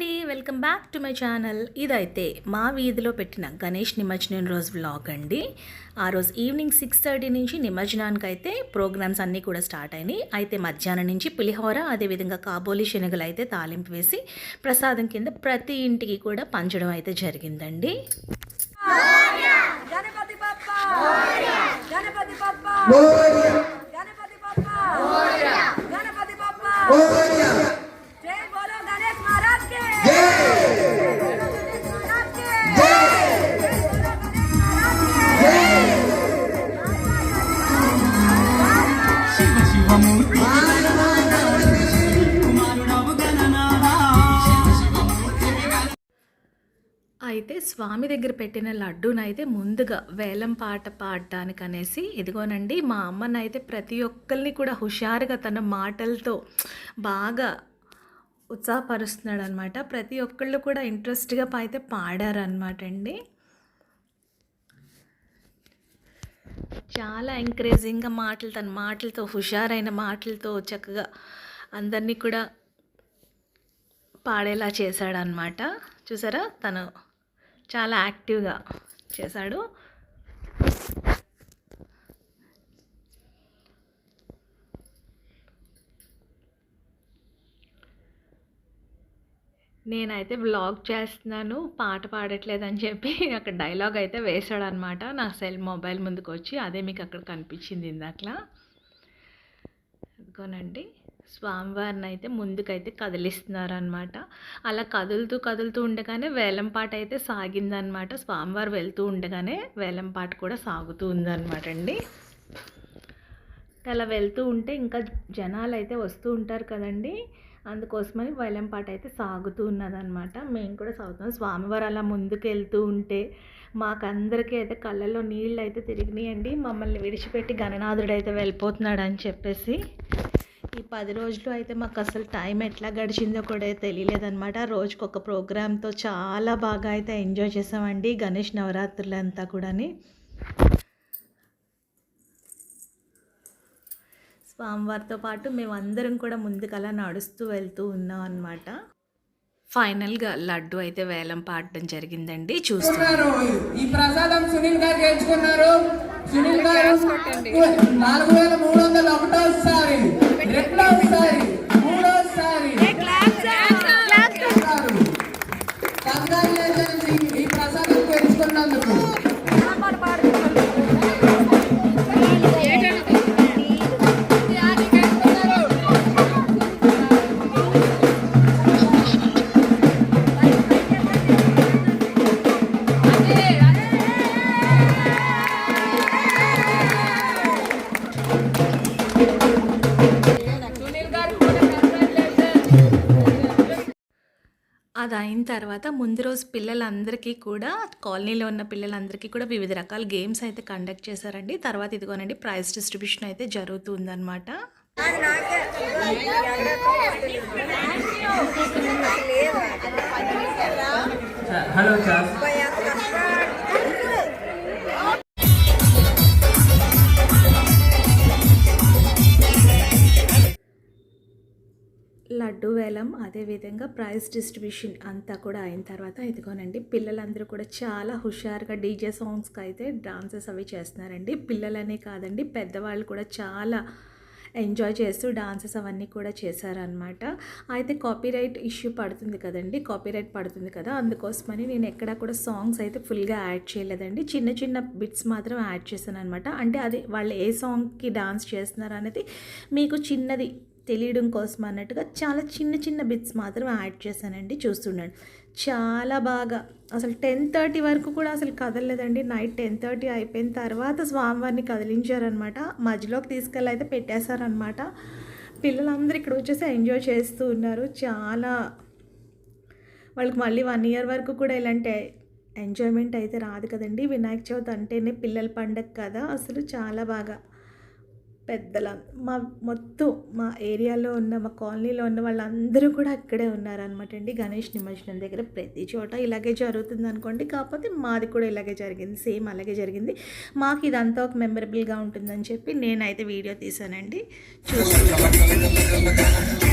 అండి welcome back to my channel. ఇదైతే మా వీధిలో పెట్టిన గణేష్ నిమజ్జనం రోజు వ్లాగ్ అండి. ఆ రోజు ఈవినింగ్ సిక్స్ థర్టీ నుంచి నిమజ్జనానికి అయితే ప్రోగ్రామ్స్ అన్నీ కూడా స్టార్ట్ అయినాయి. అయితే మధ్యాహ్నం నుంచి పులిహోర అదేవిధంగా కాబోలి శనగలు అయితే తాలింపు వేసి ప్రసాదం కింద ప్రతి ఇంటికి కూడా పంచడం అయితే జరిగిందండి. గణపతి బప్ప! గణపతి బప్ప! గణపతి బప్ప! గణపతి బప్ప! అయితే స్వామి దగ్గర పెట్టిన లడ్డూనైతే ముందుగా వేలం పాట పాడడానికి అనేసి ఇదిగోనండి మా అమ్మనైతే ప్రతి ఒక్కరిని కూడా హుషారుగా తన మాటలతో బాగా ఉత్సాహపరుస్తున్నాడు అనమాట ప్రతి ఒక్కళ్ళు కూడా ఇంట్రెస్ట్గా అయితే పాడారనమాట అండి చాలా ఎంకరేజింగ్గా మాటలు తన మాటలతో హుషారైన మాటలతో చక్కగా అందరినీ కూడా పాడేలా చేశాడనమాట. చూసారా? తను చాలా యాక్టివ్గా చేశాడు. నేనైతే వ్లాగ్ చేస్తున్నాను పాట పాడట్లేదని చెప్పి అక్కడ డైలాగ్ అయితే వేశాడు అనమాట నా సెల్ మొబైల్ ముందుకు వచ్చి అదే మీకు అక్కడ కనిపించింది ఇందాకలా. ఇదిగోనండి స్వామివారిని అయితే ముందుకైతే కదిలిస్తున్నారనమాట అలా కదులుతూ కదులుతూ ఉండగానే వేలంపాట అయితే సాగిందనమాట స్వామివారు వెళ్తూ ఉండగానే వేలంపాట కూడా సాగుతూ ఉందన్నమాట అండి. అలా వెళ్తూ ఉంటే ఇంకా జనాలు అయితే వస్తూ ఉంటారు కదండి. అందుకోసమని వేలంపాట అయితే సాగుతూ ఉన్నదనమాట మేము కూడా సాగుతున్నాం. స్వామివారు అలా ముందుకు వెళ్తూ ఉంటే మాకందరికీ అయితే కళ్ళల్లో నీళ్ళు అయితే తిరిగినాయండి. మమ్మల్ని విడిచిపెట్టి గణనాథుడు అయితే వెళ్ళిపోతున్నాడు అని చెప్పేసి. ఈ పది రోజులు అయితే మాకు అసలు టైం ఎట్లా గడిచిందో కూడా తెలియలేదన్నమాట. రోజుకి ఒక ప్రోగ్రామ్తో చాలా బాగా అయితే ఎంజాయ్ చేసామండి గణేష్ నవరాత్రులు అంతా కూడాని. స్వామివారితో పాటు మేమందరం కూడా ముందుకలా నడుస్తూ వెళ్తూ ఉన్నాం అనమాట ఫైనల్గా లడ్డు అయితే వేలం పాడడం జరిగిందండి. చూస్తూ ఉన్నారు. ఈ ప్రసాదం సునీల్ గారు గెలుచుకున్నారు సునీల్ గారు నాలుగు వేల మూడు వందల ఒకటోసారి రెండోసారి మూడోసారి కంగ్రాచులేషన్స్ అది అయిన తర్వాత ముందు రోజు పిల్లలందరికీ కూడా కాలనీలో ఉన్న పిల్లలందరికీ కూడా వివిధ రకాల గేమ్స్ అయితే కండక్ట్ చేశారండి. తర్వాత ఇదిగోనండి ప్రైజ్ డిస్ట్రిబ్యూషన్ అయితే జరుగుతుందన్నమాట. అదేవిధంగా ప్రైజ్ డిస్ట్రిబ్యూషన్ అంతా కూడా అయిన తర్వాత ఇదిగోనండి పిల్లలందరూ కూడా చాలా హుషారుగా డీజే సాంగ్స్కి అయితే డాన్సెస్ అవి చేస్తున్నారండి. పిల్లలనే కాదండి పెద్దవాళ్ళు కూడా చాలా ఎంజాయ్ చేస్తూ డాన్సెస్ అవన్నీ కూడా చేశారనమాట అయితే కాపీరైట్ ఇష్యూ పడుతుంది కదండి కాపీరైట్ పడుతుంది కదా అందుకోసమని నేను ఎక్కడా కూడా సాంగ్స్ అయితే ఫుల్గా యాడ్ చేయలేదండి. చిన్న చిన్న బిట్స్ మాత్రం యాడ్ చేశాను అనమాట అంటే అది వాళ్ళు ఏ సాంగ్కి డాన్స్ చేస్తున్నారు అనేది మీకు చిన్నది తెలియడం కోసం అన్నట్టుగా చాలా చిన్న చిన్న బిట్స్ మాత్రం యాడ్ చేశానండి చూస్తున్నాను చాలా బాగా. అసలు టెన్ థర్టీ వరకు కూడా అసలు కదలలేదండి. నైట్ టెన్ థర్టీ అయిపోయిన తర్వాత స్వామివారిని కదిలించారనమాట మధ్యలోకి తీసుకెళ్ళి అయితే పెట్టేశారనమాట పిల్లలందరూ ఇక్కడ వచ్చేసి ఎంజాయ్ చేస్తూ ఉన్నారు. చాలా వాళ్ళకి మళ్ళీ వన్ ఇయర్ వరకు కూడా ఇలాంటి ఎంజాయ్మెంట్ అయితే రాదు కదండి. వినాయక చవితి అంటేనే పిల్లల పండగ కదా. అసలు చాలా బాగా. పెద్దల. మా మొత్తం మా ఏరియాలో ఉన్న మా కాలనీలో ఉన్న వాళ్ళందరూ కూడా అక్కడే ఉన్నారనమాట అండి. గణేష్ నిమజ్జనం దగ్గర ప్రతి చోట ఇలాగే జరుగుతుంది అనుకోండి కాకపోతే మాది కూడా ఇలాగే జరిగింది. సేమ్ అలాగే జరిగింది. మాకు ఇదంతా ఒక మెమరబుల్గా ఉంటుందని చెప్పి నేనైతే వీడియో తీసానండి. చూసి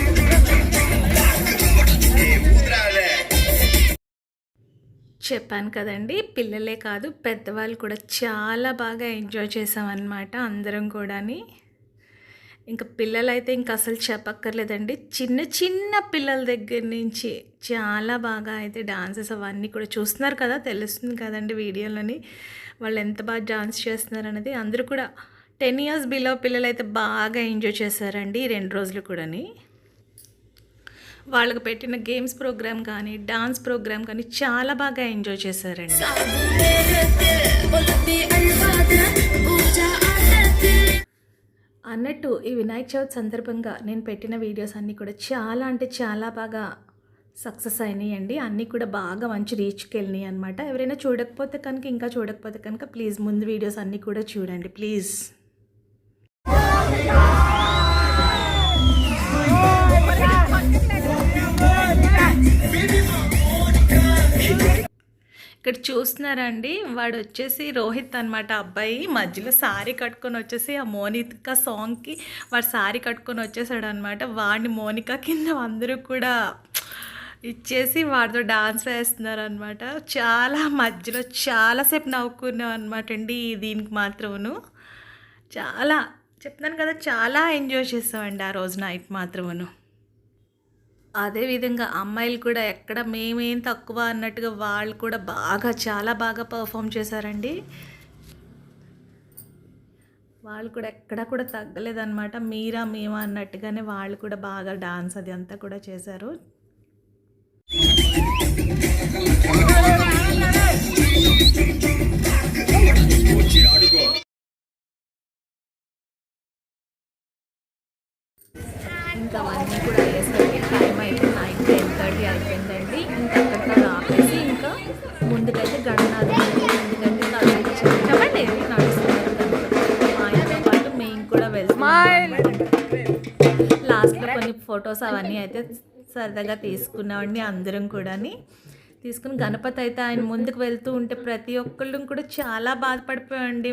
చెప్పాను కదండి పిల్లలే కాదు పెద్దవాళ్ళు కూడా చాలా బాగా ఎంజాయ్ చేసామన్నమాట అందరం కూడాని. ఇంకా పిల్లలైతే ఇంకా అసలు చెప్పక్కర్లేదండి. చిన్న చిన్న పిల్లల దగ్గర నుంచి చాలా బాగా అయితే డాన్సెస్ అవన్నీ కూడా చూస్తున్నారు కదా తెలుస్తుంది కదండి వీడియోలని. వాళ్ళు ఎంత బాగా డాన్స్ చేస్తున్నారు అనేది అందరూ కూడా టెన్ ఇయర్స్ బిలో పిల్లలు అయితే బాగా ఎంజాయ్ చేశారండి రెండు రోజులు కూడాని. వాళ్ళకి పెట్టిన గేమ్స్ ప్రోగ్రామ్ కానీ డాన్స్ ప్రోగ్రామ్ కానీ చాలా బాగా ఎంజాయ్ చేశారండి. అన్నట్టు ఈ వినాయక చవితి సందర్భంగా నేను పెట్టిన వీడియోస్ అన్నీ కూడా చాలా అంటే చాలా బాగా సక్సెస్ అయినాయండి. అన్నీ కూడా బాగా మంచి రీచ్కి వెళ్ళినాయి అనమాట ఎవరైనా చూడకపోతే కనుక ఇంకా చూడకపోతే కనుక ప్లీజ్ ముందు వీడియోస్ అన్నీ కూడా చూడండి ప్లీజ్ ఇక్కడ చూస్తున్నారండి వాడు వచ్చేసి రోహిత్ అనమాట అబ్బాయి. మధ్యలో సారీ కట్టుకొని వచ్చేసి ఆ మోనిక సాంగ్కి వాడు సారీ కట్టుకొని వచ్చేసాడు అనమాట వాడిని మోనిక కింద అందరూ కూడా ఇచ్చేసి వాడితో డాన్స్ వేస్తున్నారు అనమాట చాలా మధ్యలో చాలాసేపు నవ్వుకున్నాం అనమాట అండి దీనికి మాత్రమును. చాలా చెప్తున్నాను కదా చాలా ఎంజాయ్ చేస్తామండి ఆ రోజు నైట్ మాత్రమును. అదేవిధంగా అమ్మాయిలు కూడా ఎక్కడ మేమేం తక్కువ అన్నట్టుగా వాళ్ళు కూడా బాగా చాలా బాగా పర్ఫామ్ చేశారండి. వాళ్ళు కూడా ఎక్కడ కూడా తగ్గలేదన్నమాట. మీరా మేమా అన్నట్టుగానే వాళ్ళు కూడా బాగా డాన్స్ అది అంతా కూడా చేశారు. ఇంకా అవన్నీ కూడా ఫొటోస్ అవన్నీ అయితే సరదాగా తీసుకున్నామండి అందరం కూడాని. తీసుకుని గణపతి అయితే ఆయన ముందుకు వెళ్తూ ఉంటే ప్రతి ఒక్కళ్ళు కూడా చాలా బాధపడిపోయండి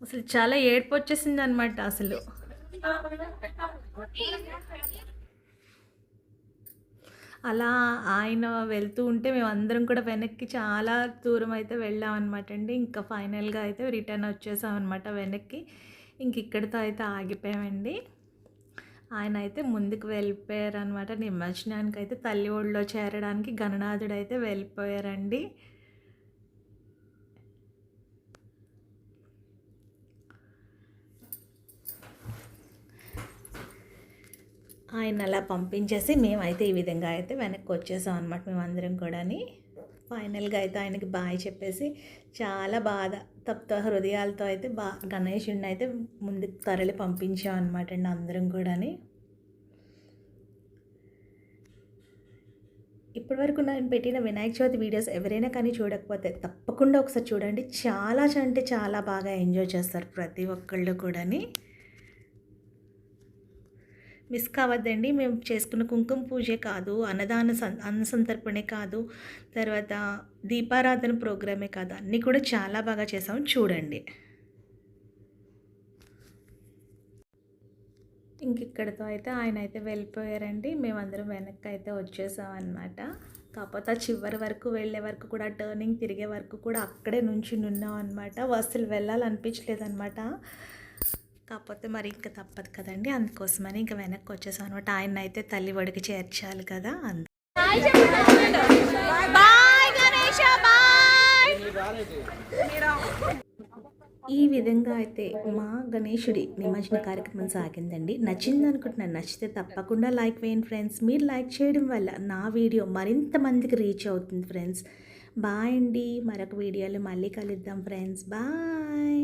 అసలు చాలా ఏడుపు వచ్చేసింది అనమాట అసలు. అలా ఆయన వెళ్తూ ఉంటే మేము అందరం కూడా వెనక్కి చాలా దూరం అయితే వెళ్ళాం అనమాట అండి. ఇంకా ఫైనల్గా అయితే రిటర్న్ వచ్చేసాం అనమాట వెనక్కి. ఇంక ఇక్కడితో అయితే ఆగిపోయామండి. ఆయన అయితే ముందుకు వెళ్ళిపోయారు అనమాట నిమజ్జనానికి అయితే తల్లి ఒడిలో చేరడానికి గణనాథుడు అయితే వెళ్ళిపోయారండి. ఆయన అలా పంపించేసి మేమైతే ఈ విధంగా అయితే వెనక్కి వచ్చేసాం అనమాట మేమందరం కూడాని. ఫైనల్గా అయితే ఆయనకి బాయ్ చెప్పేసి చాలా బాధ తప్త హృదయాలతో అయితే బా గణేషుడిని అయితే ముందుకు తరలి పంపించాం అనమాట అండి అందరం కూడాని. ఇప్పటివరకు నేను పెట్టిన వినాయక చవితి వీడియోస్ ఎవరైనా కానీ చూడకపోతే తప్పకుండా ఒకసారి చూడండి. చాలా అంటే చాలా బాగా ఎంజాయ్ చేస్తారు ప్రతి ఒక్కళ్ళు కూడాని. మిస్ కావద్దండి. మేము చేసుకున్న కుంకుమ పూజే కాదు అన్నదాన అన్న సంతర్పణే కాదు తర్వాత దీపారాధన ప్రోగ్రామే కాదు. అన్నీ కూడా చాలా బాగా చేసాము చూడండి. ఇంక ఇక్కడితో అయితే ఆయన అయితే వెళ్ళిపోయారండి. మేమందరం వెనక్కి అయితే వచ్చేసామన్నమాట కాకపోతే ఆ చివరి వరకు వెళ్ళే వరకు కూడా టర్నింగ్ తిరిగే వరకు కూడా అక్కడే నుంచి ఉన్నాం అనమాట అసలు వెళ్ళాలనిపించలేదు అనమాట కాకపోతే మరి ఇంకా తప్పదు కదండి. అందుకోసమని ఇంకా వెనక్కి వచ్చేసాం అనమాట ఆయన అయితే తల్లి ఒడికి చేర్చాలి కదా అందు ఈ విధంగా అయితే మా గణేశుడి నిమజ్జన కార్యక్రమం సాగిందండి. నచ్చింది అనుకుంటున్నాను నచ్చితే తప్పకుండా లైక్ వేయండి ఫ్రెండ్స్. మీరు లైక్ చేయడం వల్ల నా వీడియో మరింత మందికి రీచ్ అవుతుంది ఫ్రెండ్స్. బాయ్ అండి. మరొక వీడియోలో మళ్ళీ కలుద్దాం ఫ్రెండ్స్. బాయ్.